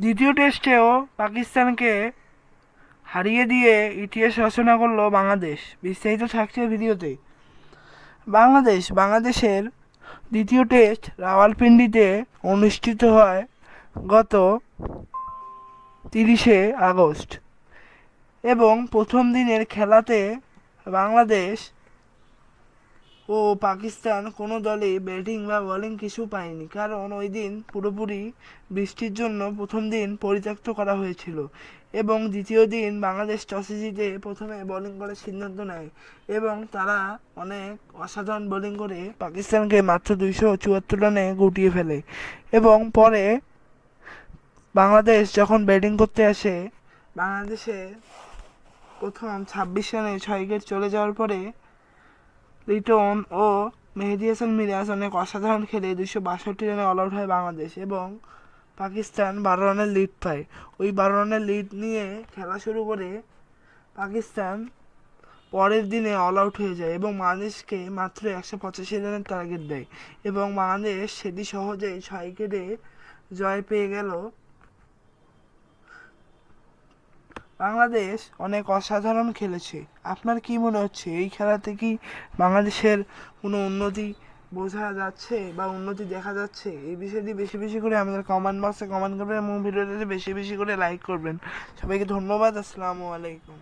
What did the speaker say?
দ্বিতীয় টেস্টেও পাকিস্তানকে হারিয়ে দিয়ে ইতিহাস রচনা করল বাংলাদেশ। বিস্তারিত থাকছে ভিডিওতে। বাংলাদেশ, বাংলাদেশের দ্বিতীয় টেস্ট রাওয়ালপিন্ডিতে অনুষ্ঠিত হয় গত তিরিশে আগস্ট এবং প্রথম দিনের খেলাতে বাংলাদেশ ও পাকিস্তান কোনো দলে ব্যাটিং বা বোলিং কিছু পায়নি। কারণ ওই দিন পুরোপুরি বৃষ্টির জন্য প্রথম দিন পরিত্যক্ত করা হয়েছিল এবং দ্বিতীয় দিন বাংলাদেশ টসে জিতে প্রথমে বোলিং করার সিদ্ধান্ত নেয় এবং তারা অনেক অসাধারণ বোলিং করে পাকিস্তানকে মাত্র দুইশো চুয়াত্তর রানে গুটিয়ে ফেলে এবং পরে বাংলাদেশ যখন ব্যাটিং করতে আসে, বাংলাদেশে প্রথম ছাব্বিশ রানে ছয় উইকেট চলে যাওয়ার পরে লিটন ও মেহেদি হাসান মিরাজ অনেক অসাধারণ খেলে দুশো বাষট্টি রানে অল আউট হয় বাংলাদেশ এবং পাকিস্তান বারো রানের লিড পায়। ওই বারো রানের লিড নিয়ে খেলা শুরু করে পাকিস্তান পরের দিনে অল আউট হয়ে যায় এবং বাংলাদেশকে মাত্র একশো পঁচাশি রানের টার্গেট দেয় এবং বাংলাদেশ সেটি সহজেই ছয় উইকেটে জয় পেয়ে গেল বাংলাদেশ অনেক অসাধারণ খেলেছে। আপনার কি মনে হচ্ছে? এই খেলাতে কি বাংলাদেশের কোনো উন্নতি বোঝা যাচ্ছে বা উন্নতি দেখা যাচ্ছে? এই বিষয়টি বেশি বেশি করে আমাদের কমেন্ট বক্সে কমেন্ট করবেন এবং ভিডিওটাতে বেশি বেশি করে লাইক করবেন। সবাইকে ধন্যবাদ। আসসালামু আলাইকুম।